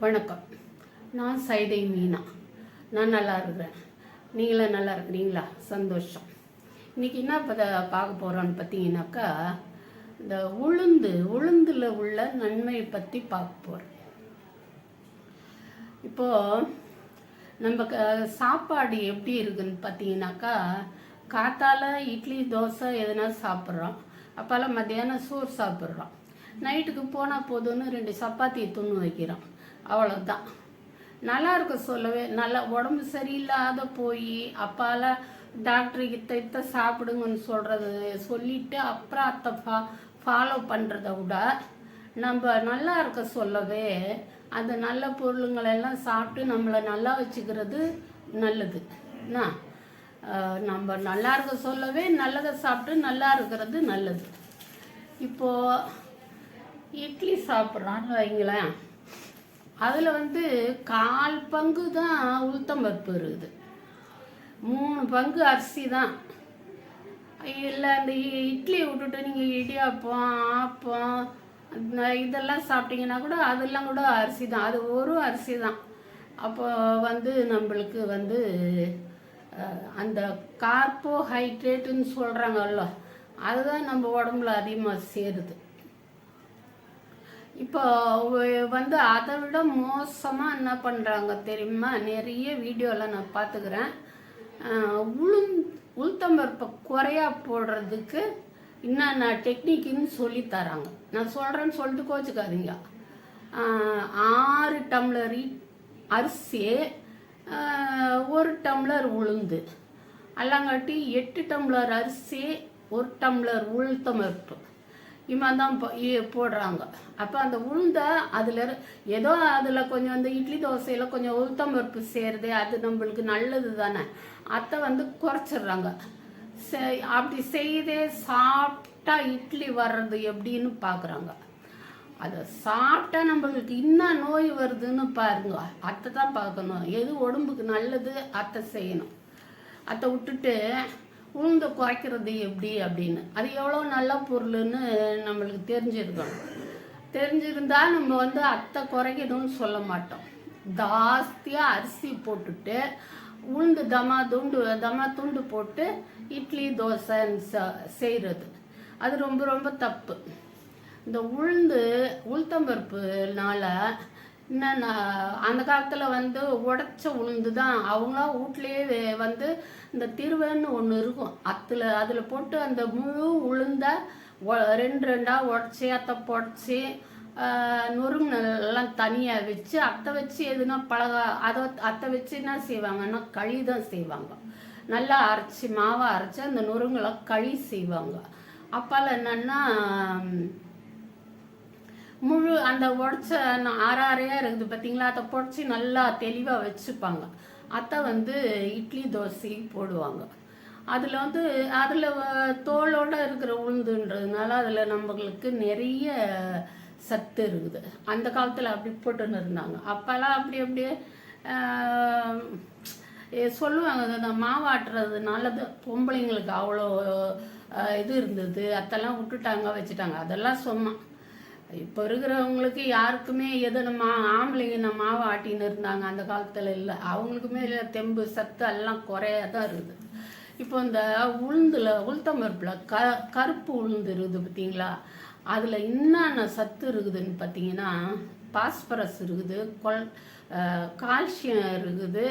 வணக்கம். நான் சைதை மீனா. நான் நல்லா இருக்கிறேன். நீங்களும் நல்லா இருக்கிறீங்களா? சந்தோஷம். இன்னைக்கு என்ன பத பார்க்க போகிறோன்னு பார்த்தீங்கன்னாக்கா இந்த உளுந்து உளுந்தில் உள்ள நன்மையை பற்றி பார்க்க போகிறேன் இப்போது நம்ம க- சாப்பாடு எப்படி இருக்குதுன்னு பார்த்தீங்கன்னாக்கா காத்தால் இட்லி தோசை எதனா சாப்பிட்றோம். அப்போல்லாம் மத்தியானம் சோறு சாப்பிட்றோம். நைட்டுக்கு போனால் போதும்னு ரெண்டு சப்பாத்தி துண்ணு வைக்கிறோம். அவ்வளோதான் நல்லா இருக்க சொல்லவே. நல்லா உடம்பு சரியில்லாத போய் அப்பால டாக்டர் இத்த இத்த சாப்பிடுங்கன்னு சொல்கிறது சொல்லிட்டு அப்புறம் அத்தை ஃபா ஃபாலோ பண்ணுறத விட நம்ம நல்லா இருக்க சொல்லவே அந்த நல்ல பொருளுங்களெல்லாம் சாப்பிட்டு நம்மளை நல்லா வச்சுக்கிறது நல்லது. என்ன? நம்ம நல்லா இருக்க சொல்லவே நல்லதை சாப்பிட்டு நல்லா இருக்கிறது நல்லது. இப்போது இட்லி சாப்பிட்றான்னு வைங்களேன். அதில் வந்து கால் பங்கு தான் உளுத்தம் பருப்பு இருக்குது மூணு பங்கு அரிசி தான். இல்லை அந்த இ- விட்டுட்டு நீங்கள் இடியாப்பம் ஆப்பம் இதெல்லாம் சாப்பிட்டீங்கன்னா கூட அதெல்லாம் கூட அரிசி தான். அது ஒரு அரிசி தான். அப்போ வந்து நம்மளுக்கு வந்து அந்த கார்போஹைட்ரேட்டுன்னு சொல்கிறாங்கல்ல அதுதான் நம்ம உடம்புல அதிகமாக சேருது. இப்போ வந்து அதை விட மோசமாக என்ன பண்ணுறாங்க தெரியுமா? நிறைய வீடியோலாம் நான் பார்த்துக்கிறேன். உளுந் உளுத்தம்பருப்பை குறையா போடுறதுக்கு என்னென்ன டெக்னிக்குன்னு சொல்லி தராங்க. நான் சொல்கிறேன்னு சொல்லிட்டு கோச்சுக்காதீங்க. ஆறு டம்ளர் அரிசி ஒரு டம்ளர் உளுந்து. அல்லாங்காட்டி எட்டு டம்ளர் அரிசி ஒரு டம்ளர் உளுத்தம்பருப்பு இவன் தான் போடுறாங்க. அப்போ அந்த உளுந்தை அதில் ஏதோ அதில் கொஞ்சம் அந்த இட்லி தோசையில் கொஞ்சம் உளுத்தம் பருப்பு சேருது அது நம்மளுக்கு நல்லது தானே. அதை வந்து குறைச்சிடுறாங்க. அப்படி செய்தே சாப்பிட்டா இட்லி வர்றது எப்படின்னு பார்க்குறாங்க அதை சாப்பிட்டா நம்மளுக்கு இன்னும் நோய் வருதுன்னு பாருங்க. அத்தை தான் பார்க்கணும். எது உடம்புக்கு நல்லது அத்தை செய்யணும். அத்தை விட்டுட்டு உளுந்து குறைக்கிறது எப்படி அப்படின்னு? அது எவ்வளோ நல்ல பொருள்னு நம்மளுக்கு தெரிஞ்சிருக்கணும். தெரிஞ்சிருந்தால் நம்ம வந்து அத்தை குறைக்கணும்னு சொல்ல மாட்டோம். ஜாஸ்தியாக அரிசி போட்டுட்டு உளுந்து தமா துண்டு தமா துண்டு போட்டு இட்லி தோசை செய்கிறது அது ரொம்ப ரொம்ப தப்பு. இந்த உளுந்து உளுத்தம்பருப்புனால என்னன்னா அந்த காலத்தில் வந்து உடச்ச உளுந்து தான் அவங்களா வீட்லேயே வந்து இந்த திருவன்னு ஒன்று இருக்கும். அதில் அதில் போட்டு அந்த முழு உளுந்த ஒ- ரெண்டு ரெண்டாக உடச்சி அத்தை புடச்சி நொறுங்கு எல்லாம் தனியாக வச்சு அத்தை வச்சு எதுனா பழக அதை அத்தை வச்சு என்ன செய்வாங்கன்னா களி தான் செய்வாங்க. நல்லா அரைச்சி மாவை அரைச்சி அந்த நொறுங்கெல்லாம் களி செய்வாங்க. அப்பால என்னன்னா முழு அந்த உடச்ச ஆறாறையாக இருக்குது பார்த்தீங்களா அதை புடச்சி நல்லா தெளிவாக வச்சுப்பாங்க. அத்தை வந்து இட்லி தோசை போடுவாங்க. அதில் வந்து அதில் தோலோடு இருக்கிற உளுந்துன்றதுனால அதில் நம்மளுக்கு நிறைய சத்து இருக்குது. அந்த காலத்தில் அப்படி போட்டுன்னு இருந்தாங்க. அப்போல்லாம் அப்படி அப்படியே சொல்லுவாங்க இந்த மாவாட்டுறது நல்லது. பொம்பளைங்களுக்கு அவ்வளோ இது இருந்தது. அதெல்லாம் விட்டுட்டாங்க வச்சுட்டாங்க. அதெல்லாம் சொன்னான் இப்போ இருக்கிறவங்களுக்கு யாருக்குமே எது நம்ம ஆம்பளைங்க நம்ம மாவு ஆட்டின்னு இருந்தாங்க அந்த காலத்தில் இல்லை. அவங்களுக்குமே இல்லை தெம்பு சத்து எல்லாம் குறையா தான் இருக்குது. இப்போ இந்த உளுந்தில் உளுத்தம்பருப்பில் க கருப்பு உளுந்து இருக்குது பார்த்தீங்களா? அதில் என்னென்ன சத்து இருக்குதுன்னு பார்த்தீங்கன்னா பாஸ்பரஸ் இருக்குது கொல் கால்சியம் இருக்குது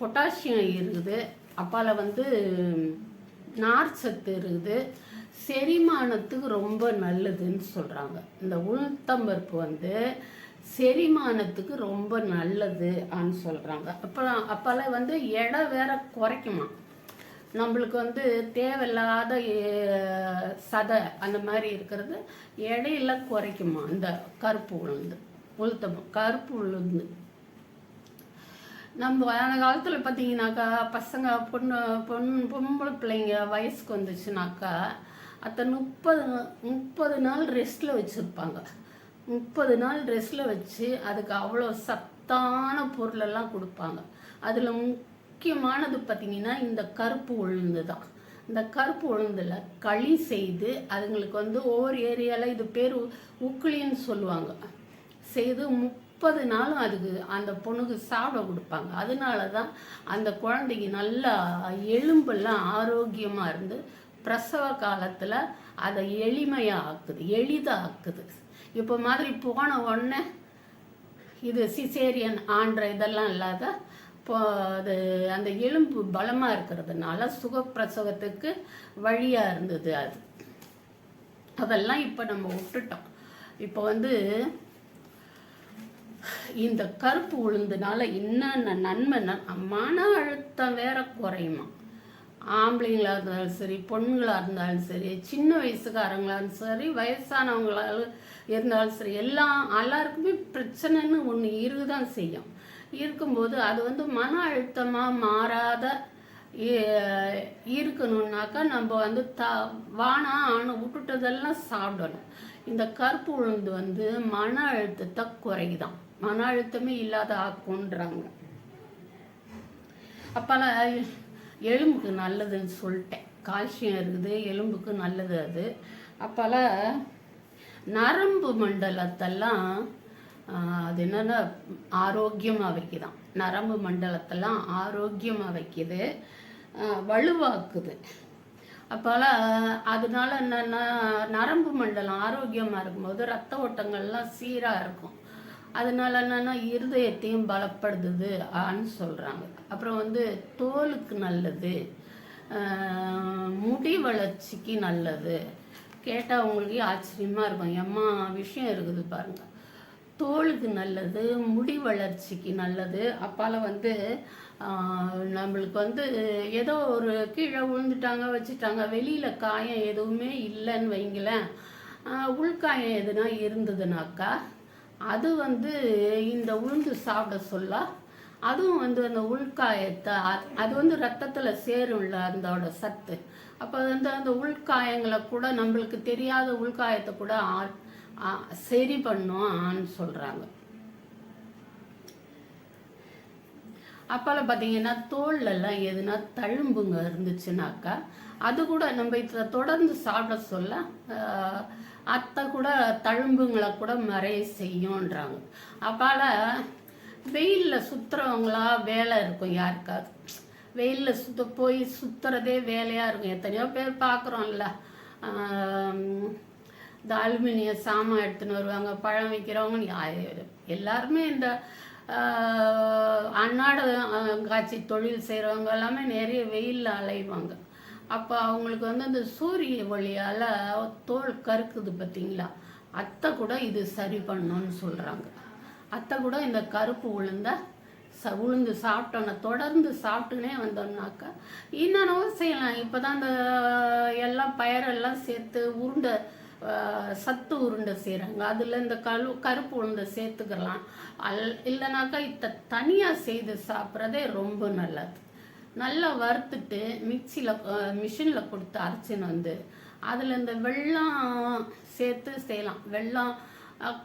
பொட்டாசியம் இருக்குது. அப்பால வந்து நார் சத்து இருக்குது. செரிமானத்துக்கு ரொம்ப நல்லதுன்னு சொல்கிறாங்க இந்த உளுத்தம்பருப்பு வந்து செரிமானத்துக்கு ரொம்ப நல்லது ஆன்னு சொல்கிறாங்க அப்புறம் அப்போல்லாம் வந்து எடை வேற குறைக்குமா? நம்மளுக்கு வந்து தேவையில்லாத சதை அந்த மாதிரி இருக்கிறது இடையில குறைக்குமா? இந்த கருப்பு உளுந்து உளுத்தம் கருப்பு உளுந்து. நம்ம அந்த காலத்தில் பார்த்தீங்கன்னாக்கா பசங்க பொண்ணு பொண்ணு பொம்பளை பிள்ளைங்க வயசுக்கு வந்துச்சுனாக்கா அத்தை முப்பது முப்பது நாள் ரெஸ்ட்டில் வச்சுருப்பாங்க. முப்பது நாள் ரெஸ்ட்டில் வச்சு அதுக்கு அவ்வளோ சத்தான பொருளெல்லாம் கொடுப்பாங்க. அதில் முக்கியமானது பார்த்திங்கன்னா இந்த கருப்பு உளுந்து தான். இந்த கருப்பு உளுந்தில் களி செய்து அதுங்களுக்கு வந்து ஒவ்வொரு ஏரியாவில் இது பேர் உக்குளின்னு சொல்லுவாங்க. செய்து முப்பது நாளும் அதுக்கு அந்த பொண்ணுக்கு சாப்பிட கொடுப்பாங்க. அதனால தான் அந்த குழந்தைக்கு நல்லா எலும்பெல்லாம் ஆரோக்கியமாக இருந்து பிரசவ காலத்தில் அதை எளிமையாக ஆக்குது எளிதாக ஆக்குது இப்போ மாதிரி போன உடனே இது சிசேரியன் ஆன்ற இதெல்லாம் இல்லாத இப்போ அது அந்த எலும்பு பலமாக இருக்கிறதுனால சுகப்பிரசவத்துக்கு வழியாக இருந்தது அது. அதெல்லாம் இப்போ நம்ம விட்டுட்டோம். இப்போ வந்து இந்த கருப்பு உளுந்துனால என்னென்ன நன்மை மன அழுத்தம் வேற குறையுமா? ஆம்பளைங்களாக இருந்தாலும் சரி பொண்ணுங்களாக இருந்தாலும் சரி சின்ன வயசுக்காரங்களாலும் சரி வயசானவங்களால் இருந்தாலும் சரி எல்லாம் எல்லாருக்குமே பிரச்சனைன்னு ஒன்று இருக்கு தான் செய்யும். இருக்கும்போது அது வந்து மன அழுத்தமாக மாறாத இருக்கணும்னாக்கா நம்ம வந்து த வானா ஆன விட்டுட்டதெல்லாம் சாப்பிடணும். இந்த கருப்பு உளுந்து வந்து மன அழுத்தத்தை குறைதான் மன அழுத்தமே இல்லாத ஆக்குன்றாங்க. அப்போல்லாம் எலும்புக்கு நல்லதுன்னு சொல்லிட்டேன். கால்சியம் இருக்குது எலும்புக்கு நல்லது அது. அப்போல்லாம் நரம்பு மண்டலத்தெல்லாம் அது என்னென்னா ஆரோக்கியமாக வைக்குதான். நரம்பு மண்டலத்தெல்லாம் ஆரோக்கியமாக வைக்குது. வலுவாக்குது. அப்போல்லாம் அதனால என்னென்னா நரம்பு மண்டலம் ஆரோக்கியமாக இருக்கும்போது ரத்த ஓட்டங்கள்லாம் சீராக இருக்கும். அதனால என்னென்னா இருதயத்தையும் பலப்படுத்துது ஆன்னு சொல்கிறாங்க அப்புறம் வந்து தோலுக்கு நல்லது முடி வளர்ச்சிக்கு நல்லது. கேட்டால் அவங்களுக்கு ஆச்சரியமாக இருக்கும். எம்மா விஷயம் இருக்குது பாருங்கள் தோலுக்கு நல்லது முடி வளர்ச்சிக்கு நல்லது. அப்பால வந்து நம்மளுக்கு வந்து ஏதோ ஒரு கீழே விழுந்துட்டாங்க வச்சுட்டாங்க வெளியில் காயம் எதுவுமே இல்லைன்னு வைங்களேன். உள்காயம் எதுனா இருந்ததுனாக்கா அது வந்து இந்த உளுந்து சாப்பிட சொல்ல அதுவும் வந்து அந்த உள்காயத்தை அது வந்து ரத்தத்தில் சேரும்ல அதோட சத்து. அப்போ வந்து அந்த உள்காயங்களை கூட நம்மளுக்கு தெரியாத உள்காயத்தை கூட சரி பண்ணும் ஆன்னு சொல்கிறாங்க அப்போல்லாம் பார்த்தீங்கன்னா தோல்லெல்லாம் எதுனா தழும்புங்க இருந்துச்சுனாக்கா அது கூட நம்ம இதை தொடர்ந்து சாப்பிட சொல்ல அத்தை கூட தழும்புங்களை கூட மறைய செய்யும்ன்றாங்க. அப்பால வெயிலில் சுற்றுறவங்களா வேலை இருக்கும் யாருக்காவது. வெயிலில் சுத்த போய் சுற்றுறதே வேலையாக இருக்கும். எத்தனையோ பேர் பார்க்குறோம்ல. இந்த அலுமினிய சாமான் எடுத்துன்னு வருவாங்க பழம் வைக்கிறவங்க. எல்லாருமே இந்த அன்னாட காட்சி தொழில் செய்கிறவங்க எல்லாமே நிறைய வெயிலில் அலைவாங்க. அப்போ அவங்களுக்கு வந்து அந்த சூரிய ஒளியால் தோல் கருக்குது பார்த்தீங்களா அத்தை கூட இது சரி பண்ணணும்னு சொல்கிறாங்க அத்தை கூட இந்த கருப்பு உளுந்த ச உளுந்து சாப்பிட்டோன்னா தொடர்ந்து சாப்பிட்டுனே வந்தோம்னாக்கா என்னென்னவோ செய்யலாம். இப்போ தான் அந்த எல்லாம் பயிரெல்லாம் சேர்த்து உருண்டை சத்து உருண்டை செய்கிறாங்க அதில் இந்த கழு கருப்பு உருண்டை சேர்த்துக்கலாம். அல் இல்லைனாக்கா இத்த தனியாக செய்து சாப்பிட்றதே ரொம்ப நல்லது. நல்லா வறுத்துட்டு மிக்சியில் மிஷினில் கொடுத்து அரைச்சின்னு வந்து அதில் இந்த வெள்ளம் சேர்த்து செய்யலாம். வெள்ளம்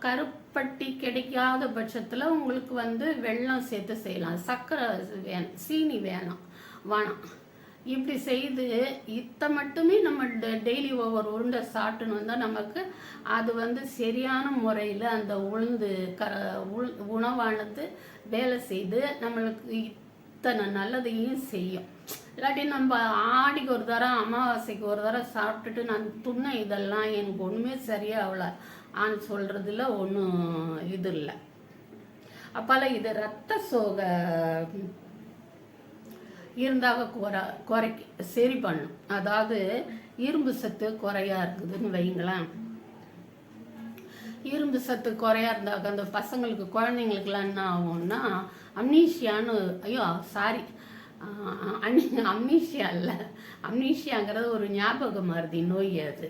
கருப்பட்டி கிடைக்காத பட்சத்தில் உங்களுக்கு வந்து வெள்ளம் சேர்த்து செய்யலாம். சர்க்கரை வேணும் சீனி வேணாம் வேணாம். இப்படி செய்து இத்தை மட்டுமே நம்ம டெய்லி ஒவ்வொரு உருண்டை சாப்பிட்டுன்னு வந்தால் நமக்கு அது வந்து சரியான முறையில் அந்த உளுந்து கர உள் உணவானது வேலை செய்து நம்மளுக்கு அத்தனை நல்லதையும் செய்யும். இல்லாட்டி நம்ம ஆடிக்கு ஒரு தரம் அமாவாசைக்கு ஒரு தரம் சாப்பிட்டுட்டு நான் துண்ண இதெல்லாம் எனக்கு ஒன்றுமே சரியாகல. ஆன்னு சொல்கிறதுல ஒன்றும் இது இல்லை. அப்போல்லாம் இது ரத்த சோக இருந்தாக குறை குறைக்க சரி பண்ணும். அதாவது இரும்பு சத்து குறையா இருக்குதுன்னு வைங்களேன் இரும்பு சத்து குறையா இருந்தாக்க அந்த பசங்களுக்கு குழந்தைங்களுக்குலாம் என்ன ஆகும்னா அம்னீஷியான்னு ஐயோ சாரி அனி அம்னீஷியா இல்லை. அம்னீஷியாங்கிறது ஒரு ஞாபக மருதி நோய் அது.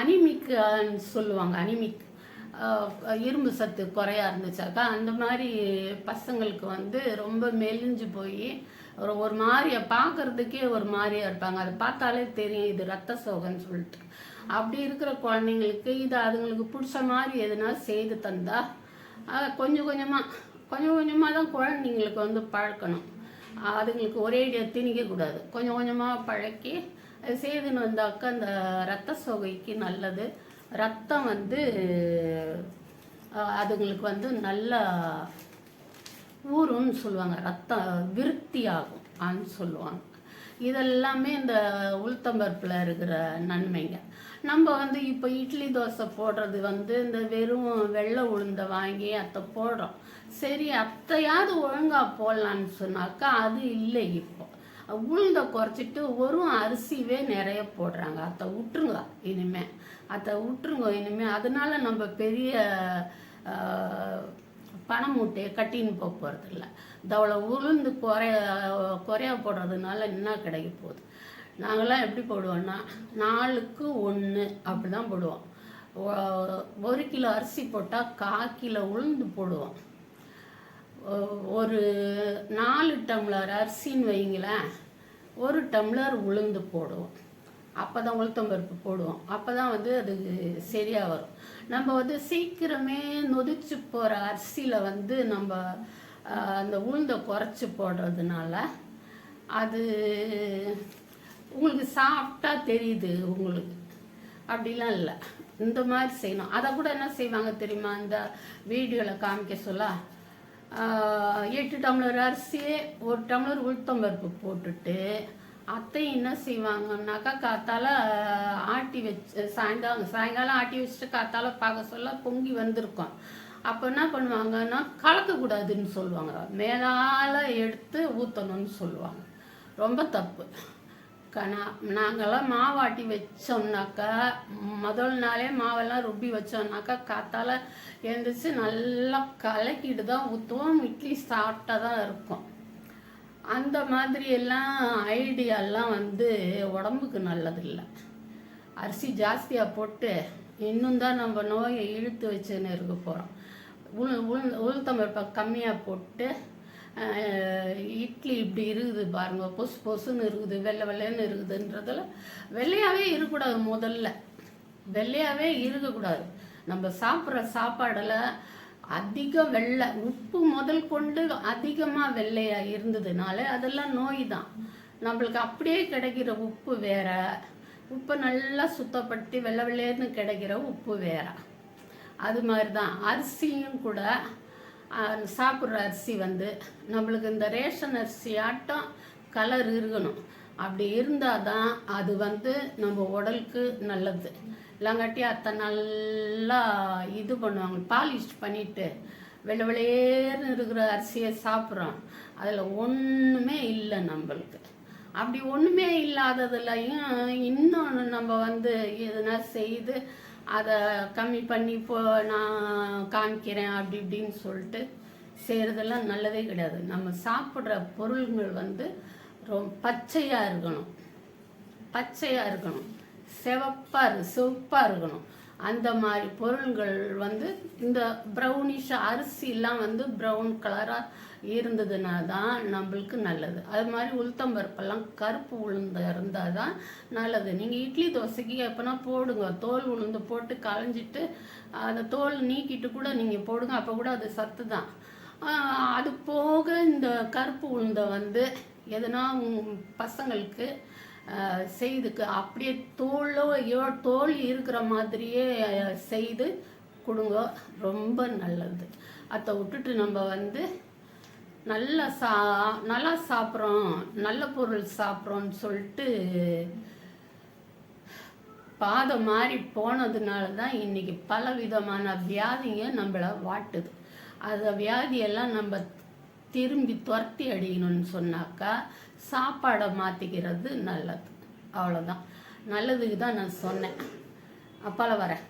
அனிமிக்குன்னு சொல்லுவாங்க அனிமிக். இரும்பு சத்து குறையா இருந்துச்சாக்கா அந்த மாதிரி பசங்களுக்கு வந்து ரொம்ப மெலிஞ்சு போய் ஒரு ஒரு மாதிரியை பார்க்கறதுக்கே ஒரு மாதிரியா இருப்பாங்க. அதை பார்த்தாலே தெரியும் இது ரத்த சோகன்னு சொல்லிட்டு. அப்படி இருக்கிற குழந்தைங்களுக்கு இது அதுங்களுக்கு பிடிச்ச மாதிரி எதுனா செய்து தந்தா கொஞ்சம் கொஞ்சமாக கொஞ்சம் கொஞ்சமாக தான் குழந்தைங்களுக்கு வந்து பழக்கணும். அதுங்களுக்கு ஒரே திணிக்கக்கூடாது கொஞ்சம் கொஞ்சமாக பழக்கி செய்துன்னு வந்தாக்கா அந்த ரத்த சோகைக்கு நல்லது. ரத்தம் வந்து அதுங்களுக்கு வந்து நல்ல ஊறுன்னு சொல்லுவாங்க. ரத்தம் விருத்தி ஆகும் ஆன்னு சொல்லுவாங்க. இதெல்லாமே இந்த உளுத்தம்பருப்பில் இருக்கிற நன்மைங்க. நம்ம வந்து இப்போ இட்லி தோசை போடுறது வந்து இந்த வெறும் வெள்ளை உளுந்தை வாங்கி அத்தை போடுறோம். சரி அத்தையாவது ஒழுங்காக போடலான்னு சொன்னாக்கா அது இல்லை இப்போ. உளுந்தை குறைச்சிட்டு ஒரு அரிசிவே நிறைய போடுறாங்க. அத்தை விட்டுருங்க இனிமே. அத்தை விட்டுருங்க இனிமே. அதனால நம்ம பெரிய பணம் மூட்டையை கட்டின்னு போக போகிறதில்ல தவளை உளுந்து குறைய குறையா போடுறதுனால என்ன கிடைக்க போகுது? நாங்களாம் எப்படி போடுவோம்னா நாலுக்கு ஒன்று அப்படி தான் போடுவோம் ஒரு கிலோ அரிசி போட்டால் கால் கிலோ உளுந்து போடுவோம். ஒரு நாலு டம்ளர் அரிசின்னு வைங்களேன் ஒரு டம்ளர் உளுந்து போடுவோம். அப்போ தான் உளுத்தம்பருப்பு போடுவோம். அப்போ தான் வந்து அது சரியாக வரும். நம்ம வந்து சீக்கிரமே நொதிச்சு போகிற அரிசியில் வந்து நம்ம அந்த உளுந்தை குறைச்சி போடுறதுனால அது உங்களுக்கு சாப்பிட்டா தெரியுது உங்களுக்கு. அப்படிலாம் இல்லை. இந்த மாதிரி செய்யணும். அதை கூட என்ன செய்வாங்க தெரியுமா? இந்த வீடியோவில் காமிக்க சொல்ல. எட்டு டம்ளர் அரிசியே ஒரு டம்ளர் உளுத்தம்பருப்பு போட்டுட்டு அத்தையும் என்ன செய்வாங்கன்னாக்கா காத்தால ஆட்டி வச்சு சாயங்காலம் சாயங்காலம் ஆட்டி வச்சுட்டு காத்தால பார்க்க சொல்ல பொங்கி வந்திருக்கும். அப்போ என்ன பண்ணுவாங்கன்னா கலக்கக்கூடாதுன்னு சொல்லுவாங்க. மேலால எடுத்து ஊற்றணும்னு சொல்லுவாங்க. ரொம்ப தப்பு. கணா நாங்கெல்லாம் மாவாட்டி வச்சோம்னாக்கா முதல் நாளே மாவெல்லாம் ருப்பி வச்சோம்னாக்கா காத்தால் எழுந்திரிச்சு நல்லா கலக்கிட்டு தான் ஊற்றுவோம் இட்லி சாப்பிட்டா தான் இருக்கும். அந்த மாதிரி எல்லாம் ஐடியாலாம் வந்து உடம்புக்கு நல்லதில்லை. அரிசி ஜாஸ்தியாக போட்டு இன்னும் தான் நம்ம நோயை இழுத்து வச்சுன்னு இருக்க போகிறோம் உள் உள் உளுத்தம்பருப்பை கம்மியாக போட்டு இட்லி இப்படி இருக்குது பாருங்க பொசு பொசுன்னு இருக்குது வெள்ளை வெள்ளைன்னு இருக்குதுன்றதுல வெள்ளையாகவே இருக்கக்கூடாது முதல்ல. வெள்ளையாகவே இருக்கக்கூடாது. நம்ம சாப்பிட்ற சாப்பாடில் அதிகம் வெள்ளை உப்பு முதல் கொண்டு அதிகமாக வெள்ளையாக இருந்ததுனால அதெல்லாம் நோய் தான். நம்மளுக்கு அப்படியே கிடைக்கிற உப்பு வேற. உப்பை நல்லா சுத்தப்படுத்தி வெள்ளை வெள்ளையர்னு கிடைக்கிற உப்பு வேற. அது மாதிரி தான் அரிசியும் கூட சாப்பிட்ற அரிசி வந்து நம்மளுக்கு இந்த ரேஷன் அரிசி ஆட்டம் கலர் இருக்கணும். அப்படி இருந்தால் தான் அது வந்து நம்ம உடலுக்கு நல்லது. இல்லைங்காட்டி அத்தை நல்லா இது பண்ணுவாங்க பாலிஷ் பண்ணிட்டு வெள்ளை வெளியேன்னு இருக்கிற அரிசியை சாப்பிட்றோம். அதில் ஒன்றுமே இல்லை நம்மளுக்கு. அப்படி ஒன்றுமே இல்லாததுலையும் இன்னொன்று நம்ம வந்து எதுனா செய்து அதை கம்மி பண்ணி இப்போ நான் காமிக்கிறேன் அப்படி இப்படின்னு சொல்லிட்டு செய்கிறதெல்லாம் நல்லதே கிடையாது. நம்ம சாப்பிட்ற பொருள்கள் வந்து ரொம்ப பச்சையாக இருக்கணும். பச்சையாக இருக்கணும். சிவப்பாக இரு சிவப்பாக இருக்கணும். அந்த மாதிரி பொருள்கள் வந்து இந்த ப்ரௌனிஷ் அரிசிலாம் வந்து ப்ரௌன் கலராக இருந்ததுன்னா தான் நம்மளுக்கு நல்லது. அது மாதிரி உளுத்தம்பருப்பெல்லாம் கருப்பு உளுந்து இருந்தால் தான் நல்லது. நீங்கள் இட்லி தோசைக்கு எப்போனா போடுங்க. தோல் உளுந்து போட்டு களைஞ்சிட்டு அந்த தோல் நீக்கிட்டு கூட நீங்கள் போடுங்க. அப்போ கூட அது சத்து தான் அது போக இந்த கருப்பு உளுந்தை வந்து எதனா பசங்களுக்கு செய்துக்கு அப்படியே தோலோ ஐயோ தோல் இருக்கிற மாதிரியே செய்து கொடுங்க. ரொம்ப நல்லது. அதை விட்டுட்டு நம்ம வந்து நல்லா சா நல்லா சாப்பிட்றோம் நல்ல பொருள் சாப்பிட்றோன்னு சொல்லிட்டு பாதம் மாறி போனதுனால தான் இன்னைக்கு பல விதமான வியாதிங்க நம்மளை வாட்டுது. அந்த வியாதியெல்லாம் நம்ம திரும்பி துரத்தி அடிக்கணும்னு சொன்னாக்கா சாப்பாடை மாற்றிக்கிறது நல்லது. அவ்வளோதான் நல்லதுக்கு தான் நான் சொன்னேன். அப்பால வரேன்.